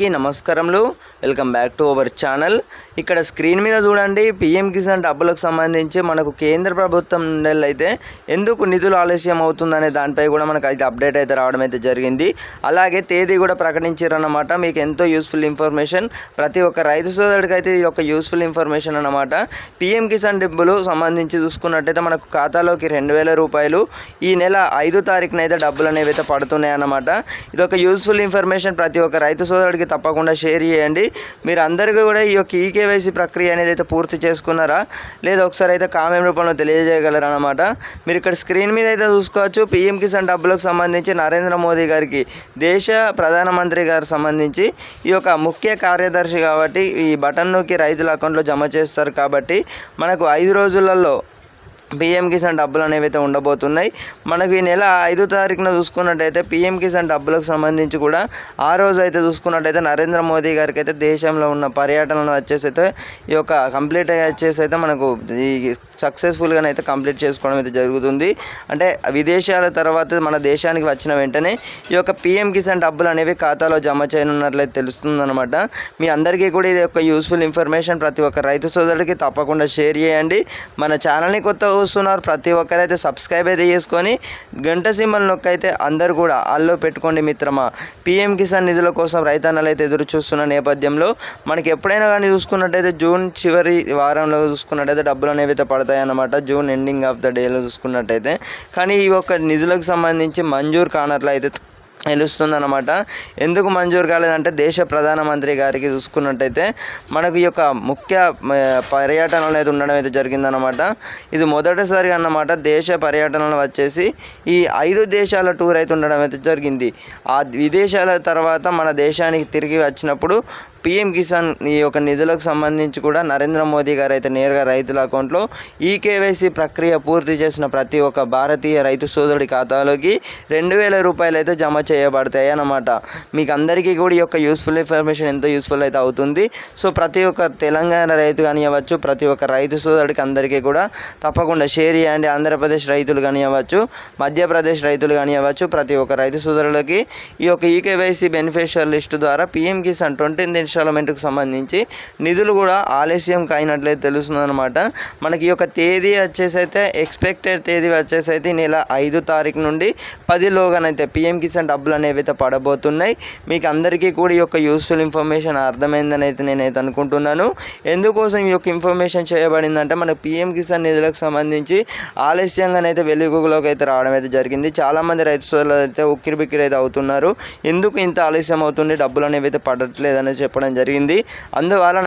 కి నమస్కారములు. Welcome back to our channel ఇక్కడ స్క్రీన్ మీద చూడండి పిఎం కిసాన్ డబ్బులకు సంబంధించి మనకు కేంద్ర ప్రభుత్వం అయితే ఎందుకు నిధులు ఆలస్యం అవుతుందనే దానిపై కూడా మనకు అయితే అప్డేట్ అయితే రావడం అయితే జరిగింది. అలాగే తేదీ కూడా ప్రకటించారన్నమాట. మీకు ఎంతో యూస్ఫుల్ ఇన్ఫర్మేషన్ ప్రతి ఒక్క రైతు సోదరుడికి అయితే ఇది ఒక యూస్ఫుల్ ఇన్ఫర్మేషన్ అన్నమాట. పిఎం కిసాన్ డబ్బులు సంబంధించి చూసుకున్నట్టయితే మనకు ఖాతాలోకి రెండు వేల రూపాయలు ఈ నెల ఐదో తారీఖున అయితే డబ్బులు అనేవి అయితే పడుతున్నాయి అన్నమాట ఇది ఒక యూస్ఫుల్ ఇన్ఫర్మేషన్ ప్రతి ఒక్క రైతు సోదరుడికి తప్పకుండా షేర్ చేయండి. మీరు అందరికీ కూడా ఈ యొక్క ఈకేవైసీ ప్రక్రియ అనేది అయితే పూర్తి చేసుకున్నారా? లేదా ఒకసారి అయితే కామెంట్ రూపంలో తెలియజేయగలరనమాట మీరు ఇక్కడ స్క్రీన్ మీద అయితే చూసుకోవచ్చు. పిఎం కిసాన్ డబ్బులకు సంబంధించి నరేంద్ర మోదీ గారికి దేశ ప్రధానమంత్రి గారికి సంబంధించి ఈ యొక్క ముఖ్య కార్యదర్శి కాబట్టి ఈ బటన్ నొక్కి రైతుల అకౌంట్లో జమ చేస్తారు. కాబట్టి మనకు ఐదు రోజులలో పిఎం కిసాన్ డబ్బులు అనేవి అయితే ఉండబోతున్నాయి. మనకు ఈ నెల ఐదో తారీఖున చూసుకున్నట్టయితే పిఎం కిసాన్ డబ్బులకు సంబంధించి కూడా ఆ రోజు అయితే చూసుకున్నట్టయితే నరేంద్ర మోదీ గారికి అయితే దేశంలో ఉన్న పర్యటనలు వచ్చేసి అయితే ఈ యొక్క కంప్లీట్ వచ్చేసి అయితే మనకు ఈ సక్సెస్ఫుల్గా అయితే కంప్లీట్ చేసుకోవడం అయితే జరుగుతుంది. అంటే విదేశాల తర్వాత మన దేశానికి వచ్చిన వెంటనే ఈ యొక్క పిఎం కిసాన్ డబ్బులు అనేవి ఖాతాలో జమ చేయనున్నట్లయితే తెలుస్తుందన్నమాట. మీ అందరికీ కూడా ఇది ఒక యూస్ఫుల్ ఇన్ఫర్మేషన్ ప్రతి ఒక్క రైతు సోదరుడికి తప్పకుండా షేర్ చేయండి. మన ఛానల్ని కొత్త చూస్తున్నారు. ప్రతి ఒక్కరైతే సబ్స్క్రైబ్ అయితే చేసుకొని గంట సింబల్ నొక్కి అయితే అందరు కూడా అల్లో పెట్టుకోండి మిత్రమా. పిఎం కిసాన్ నిధుల కోసం రైతన్నలు అయితే ఎదురు చూస్తున్న నేపథ్యంలో మనకి ఎప్పుడైనా కానీ చూసుకున్నట్టయితే జూన్ చివరి వారంలో చూసుకున్నట్టయితే డబ్బులు అనేవి అయితే పడతాయన్నమాట. జూన్ ఎండింగ్ ఆఫ్ ద డేలో చూసుకున్నట్టయితే. కానీ ఈ యొక్క నిధులకు సంబంధించి మంజూరు కానట్లయితే తెలుస్తుందన్నమాట ఎందుకు మంజూరు కాలేదంటే దేశ ప్రధానమంత్రి గారికి చూసుకున్నట్టయితే మనకు ఈ యొక్క ముఖ్య పర్యటనలు అయితే ఉండడం అయితే జరిగిందన్నమాట. ఇది మొదటిసారి అన్నమాట దేశ పర్యటనలు వచ్చేసి ఈ ఐదు దేశాల టూర్ అయితే ఉండడం అయితే జరిగింది. ఆ విదేశాల తర్వాత మన దేశానికి తిరిగి వచ్చినప్పుడు పిఎం కిసాన్ ఈ యొక్క నిధులకు సంబంధించి కూడా నరేంద్ర మోదీ గారు అయితే నేరుగా రైతుల అకౌంట్లో ఈ కేవైసీ ప్రక్రియ పూర్తి చేసిన ప్రతి ఒక్క భారతీయ రైతు సోదరుడి ఖాతాలోకి రెండు వేల రూపాయలు అయితే జమ చేయబడతాయి అన్నమాట. మీకు అందరికీ కూడా ఈ యొక్క యూస్ఫుల్ ఇన్ఫర్మేషన్ ఎంతో యూస్ఫుల్ అయితే అవుతుంది. సో ప్రతి ఒక్క తెలంగాణ రైతు కానివ్వచ్చు ప్రతి ఒక్క రైతు సోదరుడికి అందరికీ కూడా తప్పకుండా షేర్ చేయండి. ఆంధ్రప్రదేశ్ రైతులు కానివ్వచ్చు మధ్యప్రదేశ్ రైతులు కానివ్వచ్చు ప్రతి ఒక్క రైతు సోదరులకి ఈ యొక్క ఈకేవైసీ బెనిఫిషియర్ లిస్టు ద్వారా పిఎం కిసాన్ ట్వంటీ ఇన్స్టాల్మెంట్కి సంబంధించి నిధులు కూడా ఆలస్యం కాయినట్లయితే తెలుస్తుందన్నమాట. మనకి ఈ యొక్క తేదీ వచ్చేసి అయితే ఎక్స్పెక్టెడ్ తేదీ వచ్చేసి అయితే నెల ఐదు తారీఖు నుండి పదిలోగానైతే పిఎం కిసాన్ డబ్బులు అనేవి అయితే పడబోతున్నాయి. మీకు అందరికీ కూడా ఈ యొక్క యూస్ఫుల్ ఇన్ఫర్మేషన్ అర్థమైందని అయితే నేనైతే అనుకుంటున్నాను. ఎందుకోసం ఈ యొక్క ఇన్ఫర్మేషన్ చేయబడిందంటే మన పిఎం కిసాన్ నిధులకు సంబంధించి ఆలస్యంగానైతే వెలుగులోకి అయితే రావడం అయితే జరిగింది. చాలామంది రైతు సోదరులు అయితే ఉక్కిరి బిక్కిరి అయితే అవుతున్నారు. ఎందుకు ఇంత ఆలస్యం అవుతుంది? డబ్బులు అనేవి అయితే పడట్లేదని చెప్పడం జరిగింది. అందువలన